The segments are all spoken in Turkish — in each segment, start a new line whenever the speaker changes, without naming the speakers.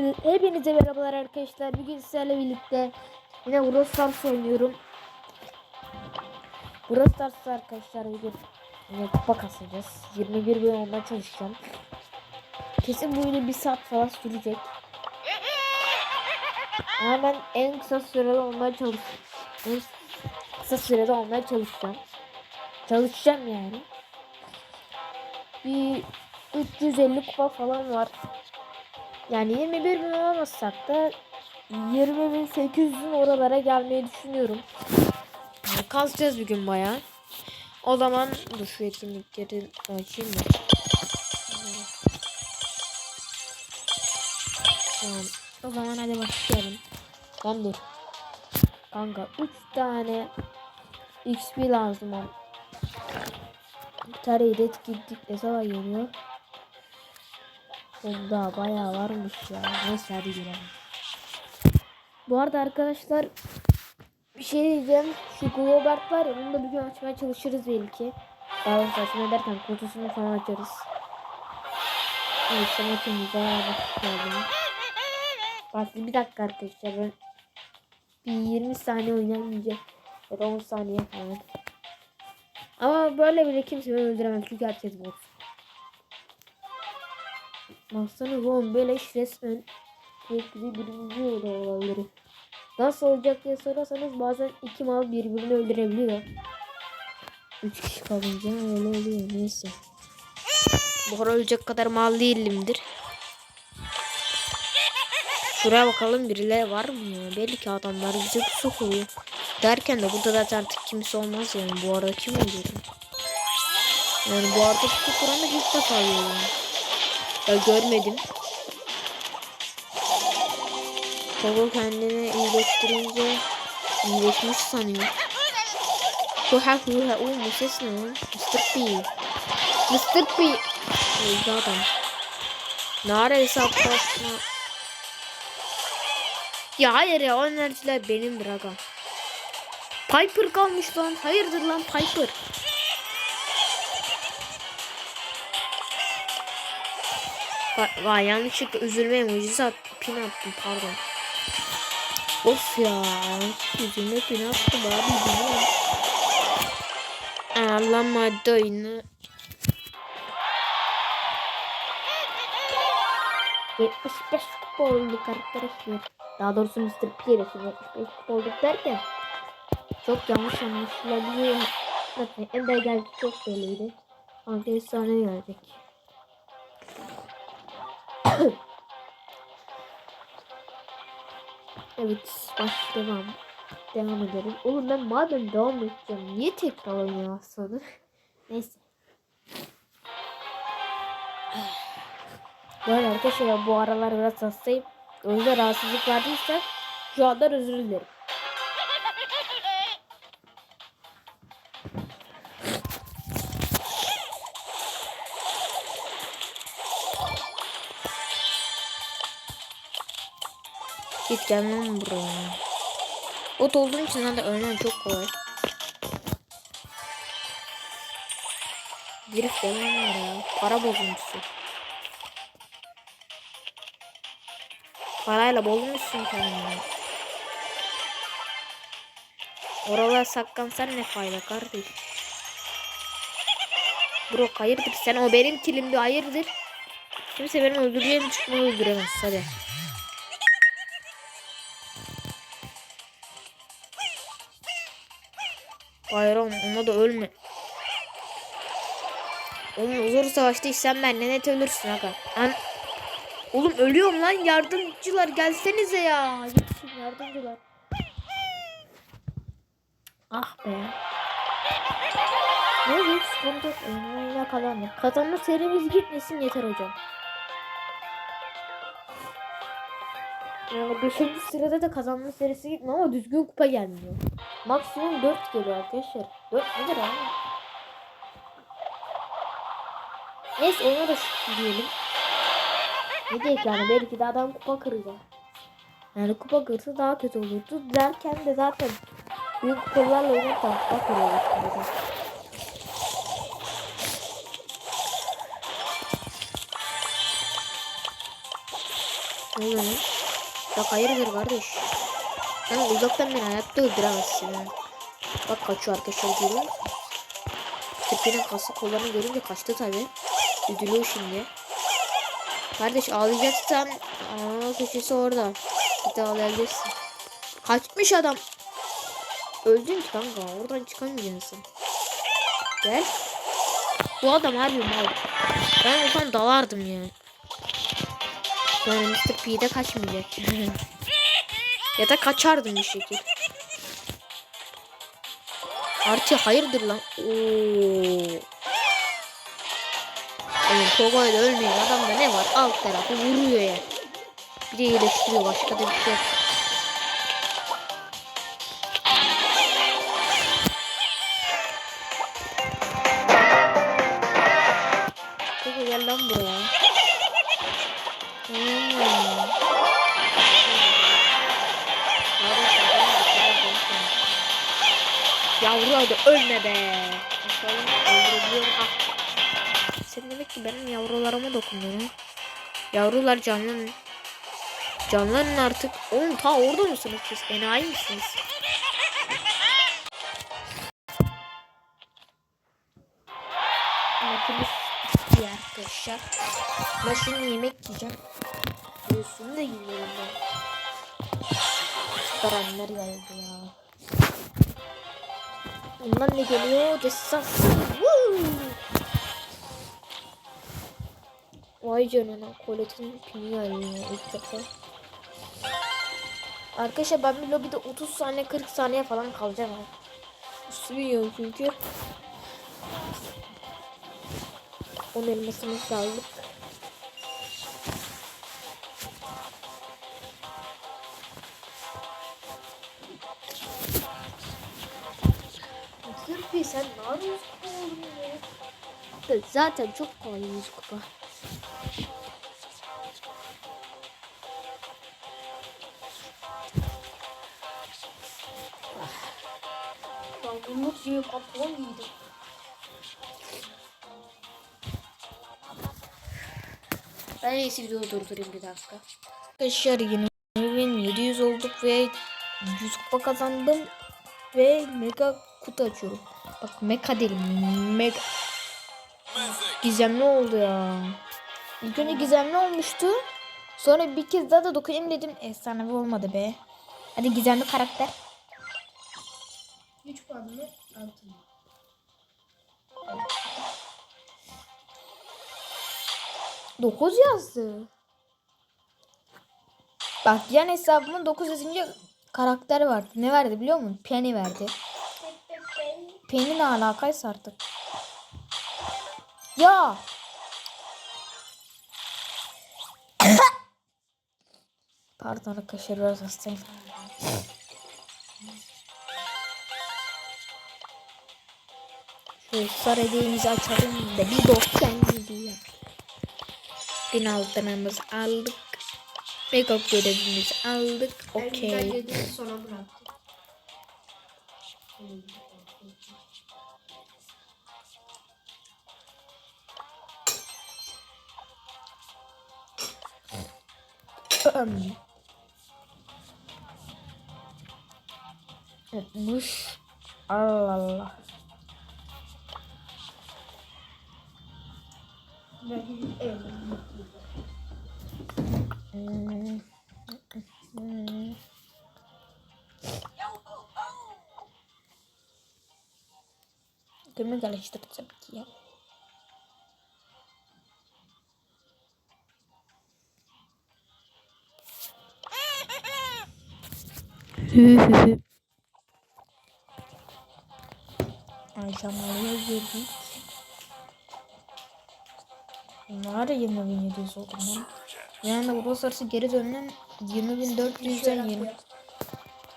Hepinize, hepinize merhabalar arkadaşlar. Bugün sizlerle birlikte yine Brawl Stars oynuyorum. Brawl Stars'ta arkadaşlar bugün yine kupa kasacağız. 21 bin olmaya çalışacağım. Kesin bu yine bir saat falan sürecek. Ama ben en kısa sürede olmaya çalışacağım. Kısa sürede olmaya çalışacağım. Çalışacağım yani. Bir 350 kupa falan var. Yani 21 bin olamazsak da 20 bin 800 bin oralara gelmeyi düşünüyorum. Yani kazacağız bir gün bayağı. O zaman dur şu etkinlikleri açayım da. Tamam. O zaman hadi başlayalım. Lan dur. Kanka 3 tane XP lazım. Bir tane yedek gittik ne zaman geliyor? Bunda bayağı varmış ya. Neyse hadi girelim. Bu arada arkadaşlar bir şey diyeceğim. Şu Globert var ya bunu da bir gün açmaya çalışırız belki. Daha doğrusu açmaya derken kutusunu falan açarız. Neyse maçımıza başlayalım. Başlayalım. Bir dakika arkadaşlar ben bir 20 saniye oynamayacağım. Ya da 10 saniye falan. Ama böyle bile kimse beni öldüremez çünkü herkes bot. Baksana bu beleş resmen güzel birinci oldu olayları. Nasıl olacak diye sorarsanız bazen iki mal birbirini öldürebiliyor. Üç kişi kalınca öyle oluyor neyse. Bu ara ölecek kadar mal değilimdir. Şuraya bakalım birileri var mı ya? Belki adamlar bize pusu koyuyor. Derken de burada zaten artık kimse olmaz yani. Bu arada kim oluyor? Yani bu arada pusu kuranı ilk defa görüyorum. Ya görmedim. Koko kendini iyileştirince iyileşmiş sanıyor. Huha huha o bu ses ne lan? Mr. P. Mr. P. Öldü adam. Nare hesaplaşma. Ya hayır ya o enerjiler benimdir aga. Piper kalmış lan. Hayırdır lan Piper. Vay yanlışlıkla üzülme emojisi at, pin attım pardon. Of ya üzülme pin attım abi biliyorum. Ağlamadı oyunu. 75 kupa olduk arkadaşlar. Daha doğrusu Mr. P ile şimdi 75 kupa olduk derken çok yanlış anlaşılabiliyor. Zaten Emre geldi çok belliydi. Anka efsane gelecek. Evet baş devam. Devam edelim. Oğlum ben madem devam edeceğim niye tekrar oynaya başladı? Neyse. Bu arada arkadaşlar bu aralar biraz hastayım. O yüzden rahatsızlık verdiyse şu anda özür dilerim. Git gelmem buraya. O olduğun için zaten ölmem çok kolay. Girip gelmem ya. Para bozuntusu. Parayla bozmuşsun kendini. Oralara saklansan ne fayda kardeş. Bro hayırdır sen o benim kilimdi hayırdır. Kimse benim öldüreceğim çıkmayı öldüremez hadi. Bayram ona da ölme. Oğlum zor savaştıysan ben net ölürsün aga. An Oğlum ölüyorum lan yardımcılar gelsenize ya. Yetişin yardımcılar. Ah be. Ne büyük sıkıntı. Oyununa kazandık. Kazanma serimiz gitmesin yeter hocam. Yani 5. sırada da kazanma serisi gitmiyor ama düzgün kupa gelmiyor. Maksimum 4 geliyor arkadaşlar. 4 nedir abi? Neyse ona da diyelim. Ne diyecek yani belki de adam kupa kıracak. Yani kupa kırsa daha kötü olurdu. Derken de zaten büyük kupalarla oynarken kupa kırıyorlar. Ne oluyor lan? Ya hayırdır kardeş? Sen uzaktan beni hayatta öldüremezsin ha. Bak kaçıyor arkadaşlar görüyor musunuz? Tepkinin kası kollarını görünce kaçtı tabi. Üzülüyor şimdi. Kardeş ağlayacaksan aa köşesi orada. Git ağlayabilirsin. Kaçmış adam. Öldün ki kanka oradan çıkamayacaksın. Gel. Bu adam harbi mal. Ben olsam dalardım yani. Yani Mr. P'de kaçmayacak. ya da kaçardım bir şekil. Artı hayırdır lan. Oo. Oğlum Togo'yla ölmeyen adamda ne var? Alt tarafı vuruyor ya. Bir de iyileştiriyor. Başka da bir şey. Togo gel lan buraya. Hadi ölme be. Ah. Sen demek ki benim yavrularıma dokunuyor. ha? Yavrular canlanın. Canlanın artık. Oğlum ta orada mısınız siz? Enayi misiniz? Bitti arkadaşlar. Ben şimdi yemek yiyeceğim. Üstünü de yiyorum ben. Karanlar geldi ya. Bundan ne geliyor? Desas. Vay canına. Colette'in pini geldi ya ilk defa. Arkadaşlar ben bir lobide 30 saniye 40 saniye falan kalacağım. ha. Üstümü yiyorum çünkü. 10 elmasımız aldık. Zırpi sen ne yapıyorsun oğlum Zaten çok kolay 100 kupa. Yorgunluk gibi pantolon giydim. Ben en iyisi videoyu durdurayım bir dakika. Arkadaşlar yine 700 olduk ve 100 kupa kazandım. Ve mega kutu açıyorum. Bak mega değil mega. Gizemli oldu ya. İlk önce gizemli olmuştu. Sonra bir kez daha da dokunayım dedim. Efsanevi olmadı be. Hadi gizemli karakter.
3 puan mı? 6 mı?
Dokuz yazdı. Bak yan hesabımın 9 yazınca karakter vardı. Ne verdi biliyor musun? Penny verdi. Penny ne alakaysa artık. Ya. Pardon arkadaşlar biraz hastayım. Şu sarı hediyemizi açalım da bir 90 gidiyor. Bin altınımızı aldık. Make-up görevimizi aldık. Okey.
yediğini sona
Bus Allah Allah. Kimi geliştireceğim ki ya? Aşamalıya girdik. Var ya 20.700 oldu lan. Yani uluslararası geri dönüm 20.400'den 20.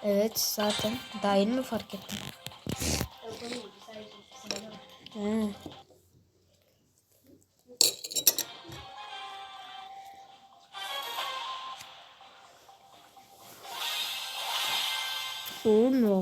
Evet zaten. Daha yeni mi fark ettim? He. Olmuyor.